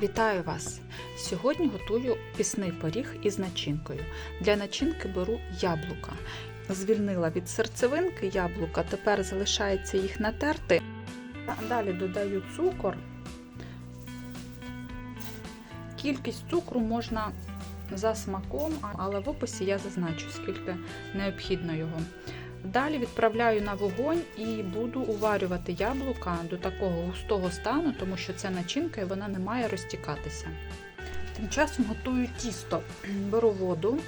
Вітаю вас! Сьогодні готую пісний пиріг із начинкою. Для начинки беру яблука. Звільнила від серцевинки яблука, тепер залишається їх натерти. Далі додаю цукор. Кількість цукру можна за смаком, але в описі я зазначу, скільки необхідно його. Далі відправляю на вогонь і буду уварювати яблука до такого густого стану, тому що це начинка і вона не має розтікатися. Тим часом готую тісто. Беру воду.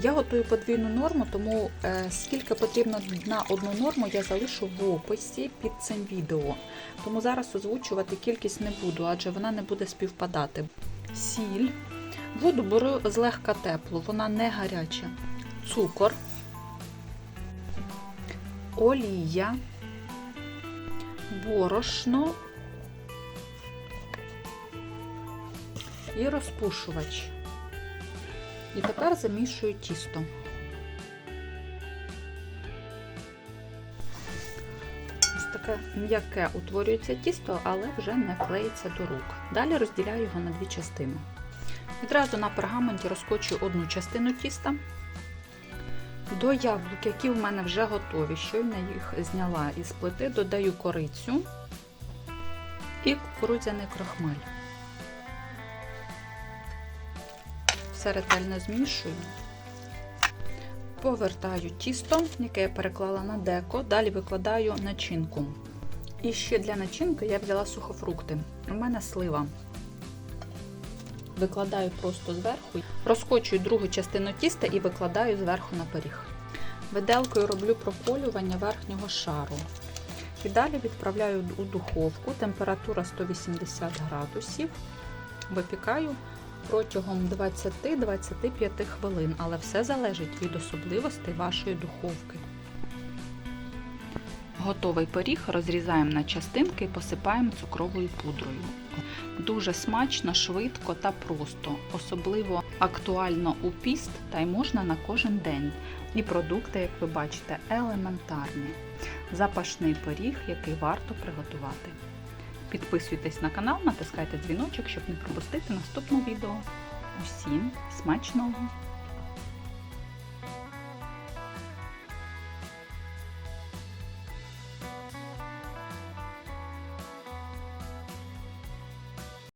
Я готую подвійну норму, тому е, скільки потрібно на одну норму, я залишу в описі під цим відео. Тому зараз озвучувати кількість не буду, адже вона не буде співпадати. Сіль. Воду беру злегка теплу, вона не гаряча. Цукор олія, борошно і розпушувач. І тепер замішую тісто. Ось таке м'яке утворюється тісто, але вже не клеїться до рук. Далі розділяю його на дві частини. Відразу на пергаменті розкочую одну частину тіста. До яблук, які в мене вже готові, щойно їх зняла із плити, додаю корицю і кукурудзяний крахмаль. Все ретельно змішую, повертаю тісто, яке я переклала на деко, далі викладаю начинку. І ще для начинки я взяла сухофрукти. У мене слива. Викладаю просто зверху, розкочую другу частину тіста і викладаю зверху на пиріг. Виделкою роблю проколювання верхнього шару. І далі відправляю у духовку, температура 180 градусів. Випікаю протягом 20-25 хвилин, але все залежить від особливостей вашої духовки. Готовий пиріг розрізаємо на частинки і посипаємо цукровою пудрою. Дуже смачно, швидко та просто, особливо актуально у піст та й можна на кожен день. І продукти, як ви бачите, елементарні. Запашний пиріг, який варто приготувати. Підписуйтесь на канал, натискайте дзвіночок, щоб не пропустити наступне відео. Усім смачного!